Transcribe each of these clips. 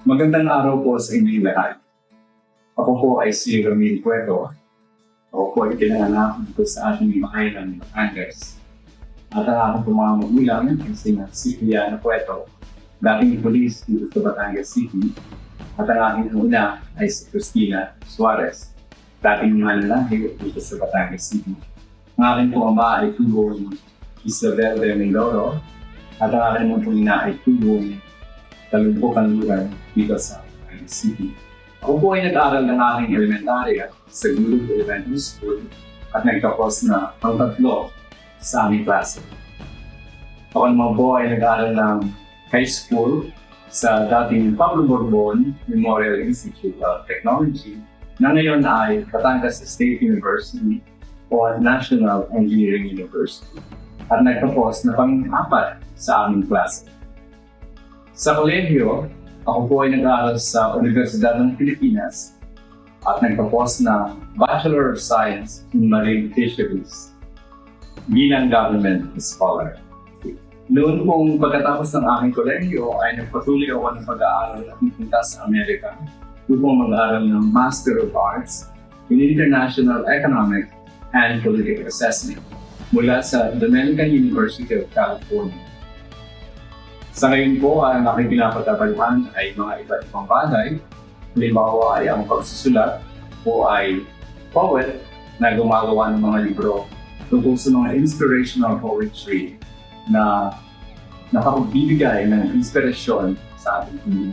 Magandang araw po sa inyong lahat. Ako po ay si Ramil Cueto. Ako po ay pinanganak dito sa ating bahayan ng Batangas. At ang aking mga magulang ay sina Cipriano Cueto, dating polis dito sa Batangas City. At ang aking una ay si Cristina Suarez, dating manlalaki dito sa Batangas City. Ang aking po ama ay tubong Isabel de Mindoro at ang aking mga ina ay tubong Talumpukan lugar dito sa Batangas City. Ako po ay nag-aaral ng aking elementarya sa Gulog Elementary School at nagtapos na ang tatlo sa aming klase. Ako naman po ay nag-aaral ng high school sa dating Pablo Borbon Memorial Institute of Technology na ngayon ay Batangas State University o National Engineering University at nagtapos na pang-apat sa aming klase. Sa kolehiyo, ako po ay nag-aaral sa Universidad ng Pilipinas at nagtapos na Bachelor of Science in Marine Fisheries bilang government scholar. Noon pong pagkatapos ng aking kolehiyo ay nagpatuloy ako ng pag-aaral at napunta sa Amerika upang mag-aaral ng Master of Arts in International Economic and Political Assessment mula sa Dominican University of California. Sa ngayon po, ang aking pinapatapaluhan ay mga iba't ibang bagay. Halimbawa ay ang pagsusulat o ay poet na gumagawa ng mga libro tungkol sa mga inspirational poetry na nakapagbibigay ng inspirasyon sa ating mundo.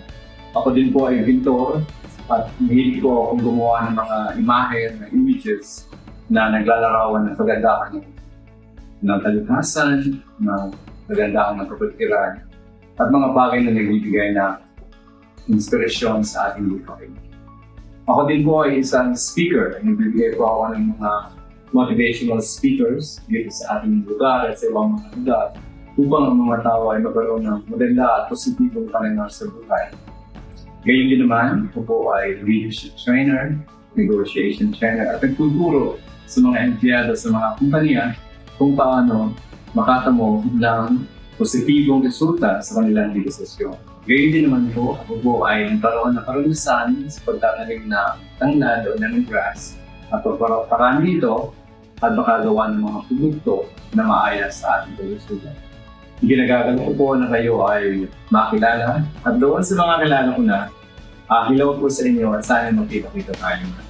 Ako din po ay pintor at mahilig po akong gumawa ng mga imahe, ng images na naglalarawan ng kagandahan ng, ng kalikasan, ng kagandahan ng kapatiran, at mga bagay na nagbibigay na inspirasyon sa ating buhay. Ako din po ay isang speaker. Nagbibigay po ako ng mga motivational speakers dito sa ating lugar at sa ibang mga lugar upang ang mga tao ay magkaroon ng maganda at positibong pananaw sa buhay. Gayun din naman, ako po ay leadership trainer, negotiation trainer at nagtuturo sa mga empleyado sa mga kumpanya kung paano makatamo ng positibong resulta sa kanilang negosasyon. Gayun din naman po, ako po ay nagkaroon ng karanasan sa pagtatanim ng tanglad o lemongrass at pagparami ito at makagawa ng mga produkto na maayos sa ating pagsusulat. Ginagagal ko po na kayo ay makilala at doon sa mga kilala ko na, uh, hilaw po sa inyo at sana magkita-kita tayo.